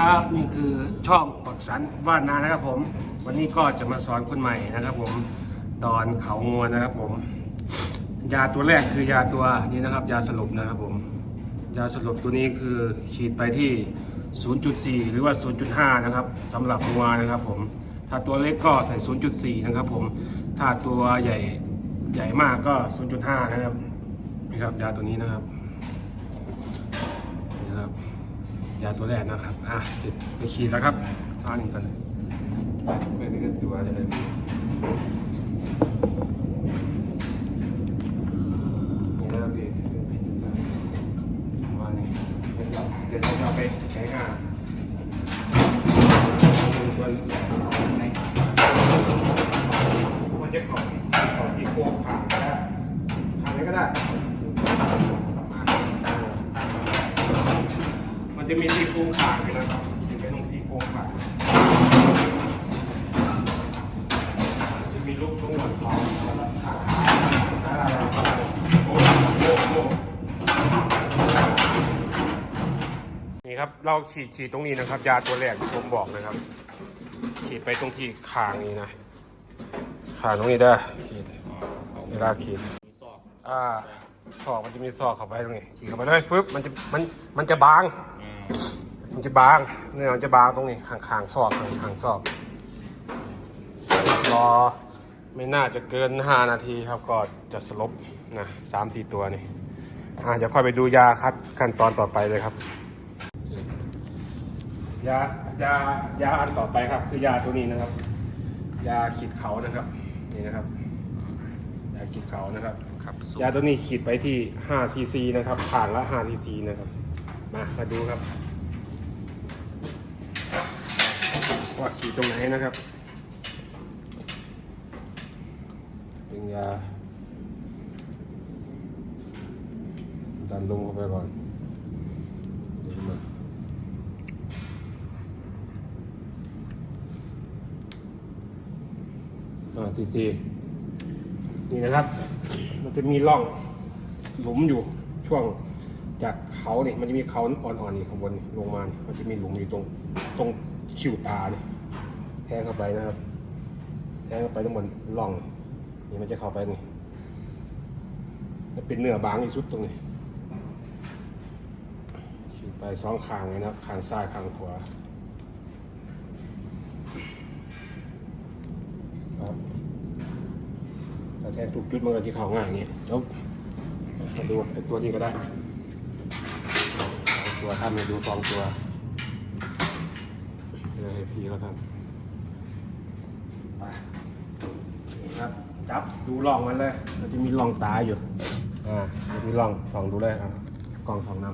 ครับนี่คือช่องปักสันบ้านนานะครับผม วันนี้ก็จะมาสอนคนใหม่นะครับ ผมตอนเขางวนะครับผม ยาตัวแรกคือยาตัวนี้นะครับ ยาสลบนะครับผม ยาสลบตัวนี้คือฉีดไปที่ 0.4 หรือว่า 0.5 นะครับสำหรับงัวนะครับผม ถ้าตัวเล็กก็ใส่ 0.4 นะครับผม ถ้าตัวใหญ่ใหญ่มากก็ 0.5 นะครับนี่ครับยาตัวนี้นะครับนี่นะครับ ยาตัวแรกนะครับ อะติดไปฉีดแล้วครับเอานี้ก่อนเลยไม่ได้ก็ตัวอะได้ไม่ มีซี่โครงขาดอยู่นะครับจะเป็นตรงซี่โครงขาดจะมีลูกตรงหัวท้องขาโอ้โหโอ้นี่ครับ เราฉีดฉีดตรงนี้นะครับ ยาตัวแรกที่ผมบอกนะครับ ฉีดไปตรงที่คางนี้นะคางตรงนี้ได้ฉีดเวลาฉีดอ่าซอกมันจะมีซอกเข้าไปตรงนี้ฉีดเข้าไปเลยฟึบมันจะมันมันจะบาง มันจะบางเนื้อมันจะบางตรงนี้ข้างข้างๆซอกข้างข้างๆซอกรอไม่น่าจะเกิน 5 นาทีครับ ก็จะสลบนะสามสี่ตัวนี่อะเดี๋ยวค่อยไปดูยาคัดขั้นตอนต่อไปเลยครับ ยายายาอันต่อไปครับ คือยาตัวนี้นะครับ ยาขีดเขานะครับ นี่นะครับยาขีดเขานะครับครับสูยาตัวนี้ขีดไปที่5ซีซีนะครับผ่านละ5ซีซีนะครับ มามาดูครับ ว่าขีดตรงไหนนะครับ เป็นยาดันลงเข้าไปก่อนเดี๋ยวมาอ่าทีทีนี่นะครับ มันจะมีร่องหลุมอยู่ช่วงจากเขาเนี่ยมันจะมีเขาอ่อนๆนี่ข้างบนนี่ลงมานี่มันจะมีหลุมอยู่ตรงตรง คิวตาเนี่ยแทงเข้าไปนะครับ แทงเข้าไปทั้งหมดร่องนี่มันจะเข้าไปนี่เป็นเนื้อบางที่สุดตรงนี้ฉีดไปสองข้างเลยนะครับข้างซ้ายข้างขวาครับถ้าแทงถูกจุดมันก็จะเข้าง่ายอย่างนี้จบมาดูไอ้ตัวนี้ก็ได้ตัวทำให้ดูสองตัว เดี๋ยวให้พี่เขาทำไปนี่ครับ จับดูร่องมันเลยมันจะมีร่องตาอยู่ อ่ามันมีร่องส่องดูเลยอะกล้องส่องน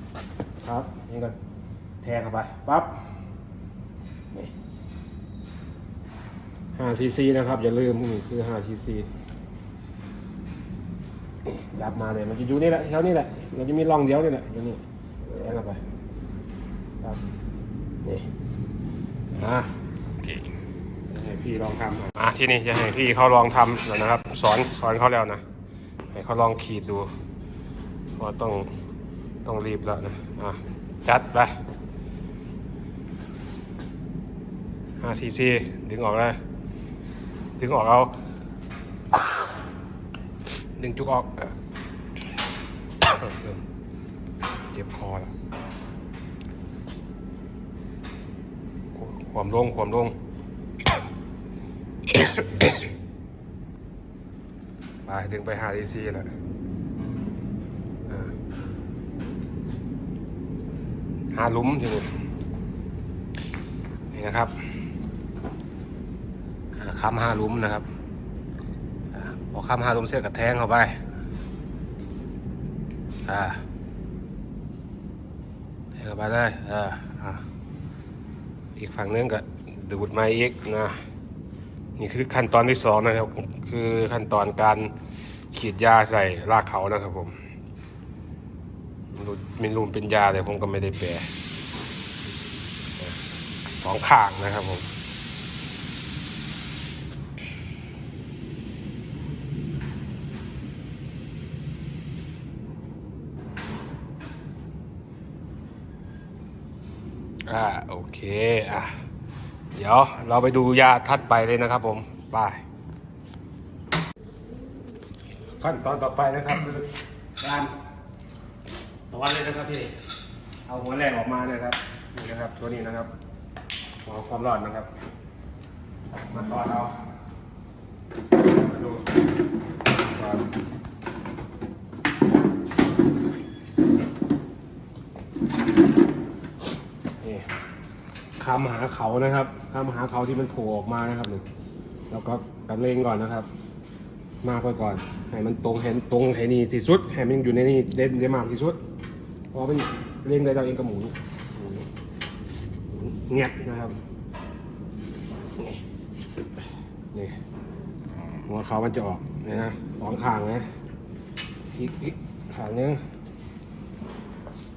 ำครับ นี่ก็แทงเข้าไป ปั๊บ นี่ห้าซีซีนะครับ อย่าลืมนี่คือห้าซีซีจับมาเลยมันจะอยู่นี่แหละแถวนี้แหละ มันจะมีร่องเดียวนี่แหละอยู่นี่แทงเข้าไป ครับ นี่ อ่าโอเคจะให้พี่ลองทำอะที่นี่จะให้พี่เขาลองทำแล้วนะครับ สอนสอนเขาแล้วนะให้เขาลองขีดดูว่าต้องต้องรีบแล้วนะอะจัดไปห้าซีซีดึงออกเลยดึงออกเอาดึงจุกออกเออเจ็บคอแล้ว ความลงความลงไปดึงไปหาดีซีแหละหาลุมทีนี้นี่นะครับอ่าคำหาลุมนะครับอาพอคำหาลุมเสร็จก็แทงเข้าไปอ่าแทงเข้าไปเลยอ่า อีกฝั่งนึงก็ดูดไม้อีกนะนี่คือขั้นตอนที่สองนะครับ คือขั้นตอนการฉีดยาใส่รากเขานะครับผมมันรูมเป็นยาแต่ผมก็ไม่ได้แปลสองข้างนะครับผม อ่าโอเคอะเดี๋ยวเราไปดูยาทัดไปเลยนะครับผมไปขั้นตอนต่อไปนะครับคือการตอนเลยนะครับที่เอาหัวแรกออกมาเนี่ยครับนี่นะครับ ตัวนี้นะครับหัวความร้อนนะครับมาตอนเอามาดูก่อนนี่ คำหาเขานะครับคำหาเขาที่มันโผล่ออกมานะครับหนึ่งแล้วก็กันเลงก่อนนะครับ มากไปก่อนให้มันตรงเห็นตรงให้นี่ที่สุดให้มันอยู่ในนี่ได้ได้มากที่สุดเพราะมันเล่งได้เราเองกับหมุนหมุนเงียบนะครับนี่หัวเขามันจะออกนี่นะสองข้างนะอีกอีกข้างนึง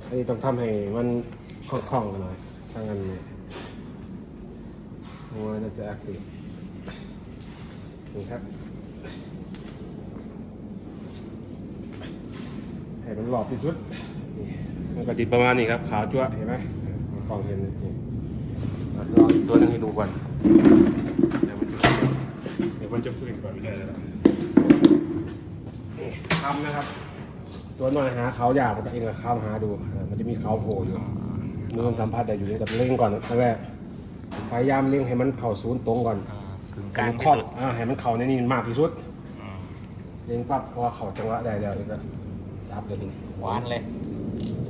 อันนี้ต้องทำให้มันคล่องๆกันหน่อยถ้างั้น อักเสบนี่ครับให้มันหลอบที่สุดนี่มันก็ติดประมาณนี้ครับ ขาวจั่วเห็นไหมกล้องเห็นนี่อะลองอีกตัวหนึงให้ดูก่อนเดี๋ยวมันจะฟื้นเดี๋ยวมันจะฟื้นก่อนไม่ได้แล้วนี่ทำนะครับ ตัวหน่อยหาเขาอยากมันก็เองก็เข้ามาหาดูอ่ามันจะมีเขาโผล่อยู่มือมันสัมผัสได้อยู่นี่แต่เล่งก่อนตั้งแรก พยายามเล่งให้มันเข่าศูนย์ตรงก่อนกึ่งกลางคที่รอบสุดอ่าให้มันเข่าในนี่มากที่สุดอืมเลี้ยงปั๊บพอเขาจังหวะได้แล้วนี่ก็จับเลยทีนี้หวานเลย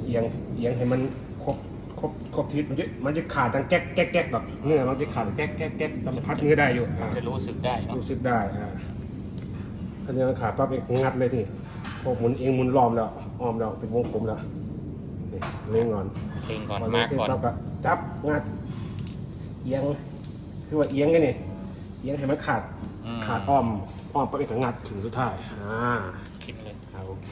เอียงเอียงให้มันครบครบครบทิศมันจะมันจะขาดทางแก๊กแก๊กแก๊กแบบเนื้อมันจะขาดแก๊กแก๊กแก๊กสัมผัสเนื้อได้อยู่อ่า จะรู้สึกได้เนาะรู้สึกได้อ่าถ้าเนื้อมันขาดปั๊บเองงัดเลยทีพอหมุนเองหมุนล้อมแล้วอ้อมแล้วเป็นวงกลมแล้วนี่เล่งก่อนเพลงก่อนพอมาเล่งเสร็จก่อนปั๊บก็จับงัด เอียงคือว่าเอียงกันนี่เอียงให้มันขาดอืมขาดอ้อมอ้อมไปอีกถึงงัดถึงสุดท้ายอ่าคิดเลยอ่าโอเค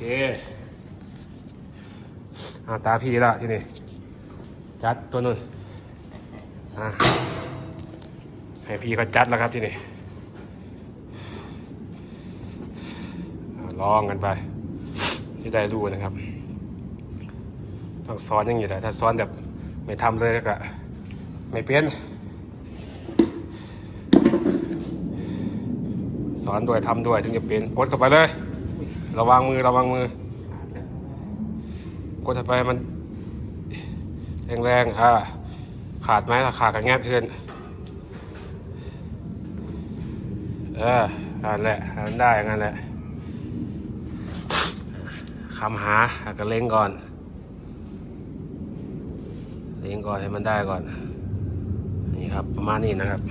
อ่าตาพี่ละทีนี้จัดตัวนึงอ่าให้พี่ก็จัดแล้วครับทีนี้อ่าลองกันไปที่ได้รู้นะครับ ต้องซ้อนอยังอยู่แต่ถ้าซ้อนแบบไม่ทำเลยก็ไม่เป็น สอนด้วยทำด้วยถึงจะเป็นกดเข้าไปเลย ระวังมือระวังมือกดเข้าไปมันแรงๆอ่าขาดไหมถ้าขาดก็แงบขึ้นเออนั่นแหละนั่นได้งั้นแหละคำหาหาก็เล็งก่อนเล็งก่อนให้มันได้ก่อน นี่ครับประมาณนี้นะครับ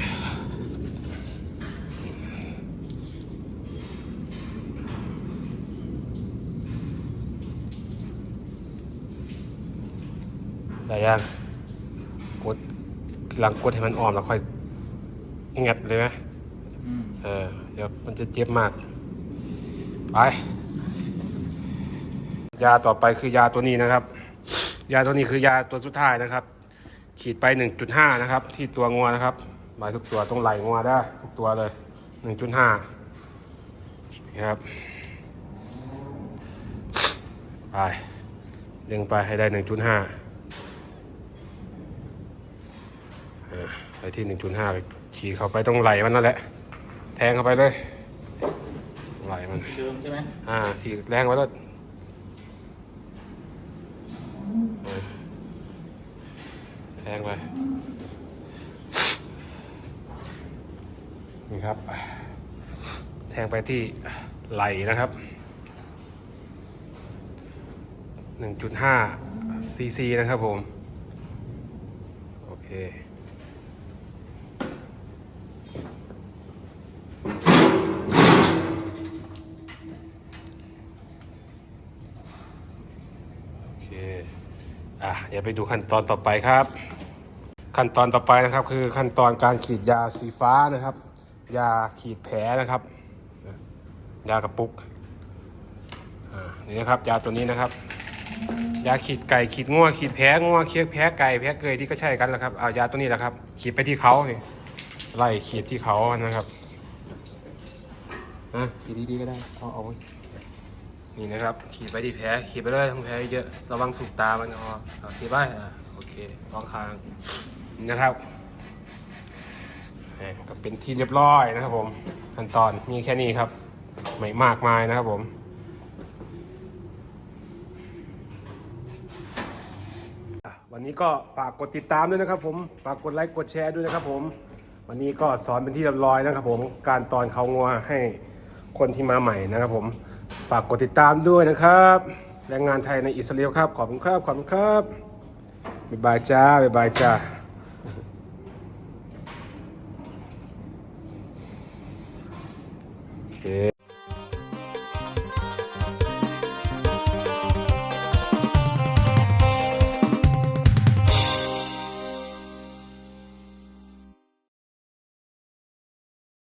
ได้ยังกดหลังกดให้มันอ่อนแล้วค่อยงัดเลยไหมอืมเออเดี๋ยวมันจะเจ็บมาก ไป ยาต่อไปคือยาตัวนี้นะครับ ยาตัวนี้คือยาตัวสุดท้ายนะครับ ขีดไป 1.5 นะครับ ที่ตัวงัวนะครับหมายทุกตัวต้องไหลงัวได้ทุกตัวเลย 1.5นะครับไปดึงไปให้ได้ 1.5เออ ไปที่ 1.5ขีดเข้าไปตรงไหลมันนั่นแหละ แทงเข้าไปเลยไหลมันที่เดิมใช่ไหมอ่าทีแรงไว้แล้วแทงไปนี่ครับ แทงไปที่ไหลนะครับ 1.5ซีซีนะครับผม โอเค โอเค อะเดี๋ยวไปดูขั้นตอนต่อไปครับ ขั้นตอนต่อไปนะครับ คือขั้นตอนการขีดยาสีฟ้านะครับ ยาขีดแผลนะครับ ยากระปุกนี่นะครับยาตัวนี้นะครับ ยาขีดไก่ขีดงัวขีดแผลงัวเคียแผลไก่แผลเกยที่ก็ใช่กันแหละครับเอายาตัวนี้แหละครับ ขีดไปที่เขานี่ไล่ขีดที่เขานะครับอะขีดดีๆก็ได้เอาเอา นี่นะครับ ขีดไปที่แผลขีดไปเลยทั้งแผลเยอะระวังถูกตามันพอเอาขีดไปอะโอเคสองข้างนะครับก็เป็นที่เรียบร้อยนะครับผมขั้นตอนมีแค่นี้ครับ ไม่มากมายนะครับผมวันนี้ก็ฝากกดติดตามด้วยนะครับผม ฝากกดไลค์กดแชร์ด้วยนะครับผม วันนี้ก็สอนเป็นที่เรียบร้อยนะครับผม การตอนเขางัวให้คนที่มาใหม่นะครับผม ฝากกดติดตามด้วยนะครับ แรงงานไทยในอิสราเอลครับ ขอบคุณครับ ขอบคุณครับ บ๊ายบายจ้า บ๊ายบายจ้า